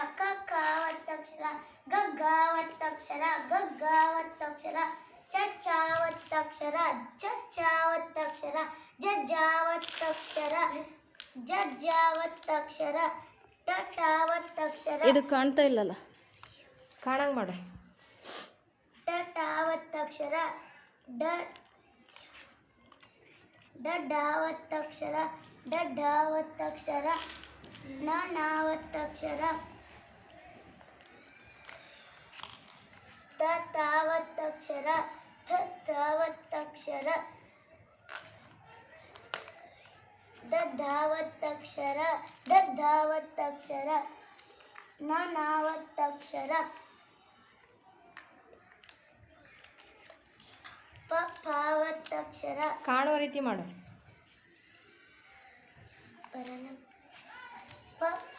ಒತ್ತಕ್ಷರಗಳು ಕ ಒತ್ತಕ್ಷರ ಕಕ್ಕ ಒತ್ತಕ್ಷರ ಗಗ್ಗ ಒತ್ತಕ್ಷರ ಗಗ್ಗ ಒತ್ತಕ್ಷರ ಚಚ್ಚ ಒತ್ತಕ್ಷರ ಜ ಒತ್ತಕ್ಷರ ಜಜ್ಜ ಒತ್ತಕ್ಷರ ಟ ಟ ಒತ್ತಕ್ಷರ ಇದು ಕಾಣ್ತಾ ಇಲ್ಲಲ್ಲ? ಕಾಣಂಗೆ ಮಾಡು. ಟ ಒತ್ತಕ್ಷರ ಡ ಡಡ್ಡ ಒತ್ತಕ್ಷರ ಡಡ್ಡ ಒತ್ತಕ್ಷರ ನ ಒತ್ತಕ್ಷರ ತತ ಒತ್ತಕ್ಷರ ಥತ್ತ ಒತ್ತಕ್ಷರ ದದ್ದ ಒತ್ತಕ್ಷರ ದದ್ದ ಒತ್ತಕ್ಷರ ನನ ಒತ್ತಕ್ಷರ ಪ ಪಾವತ್ತಕ್ಷರ. ಕಾಣುವ ರೀತಿ ಮಾಡು. ಬರಲ್ಲ ಪ ಫ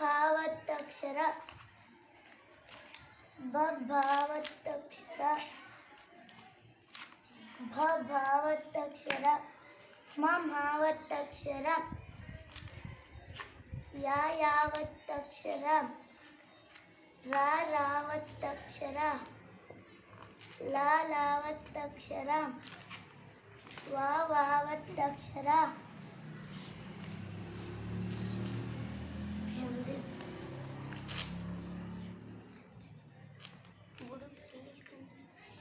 ಒತ್ತಕ್ಷರ ಬ ಭ ಒತ್ತಕ್ಷರ ಭ ಭ ಒತ್ತಕ್ಷರ ಮ ಮ ಒತ್ತಕ್ಷರ ಯ ಯ ಒತ್ತಕ್ಷರ ರ ರ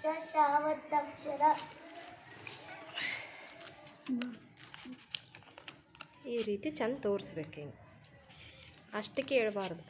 ಶ ಶ ಈ ರೀತಿ ಚಂದ ತೋರಿಸ್ಬೇಕು ಹಿಂಗೆ. ಅಷ್ಟಕ್ಕೆ ಹೇಳ್ಬಾರ್ದು.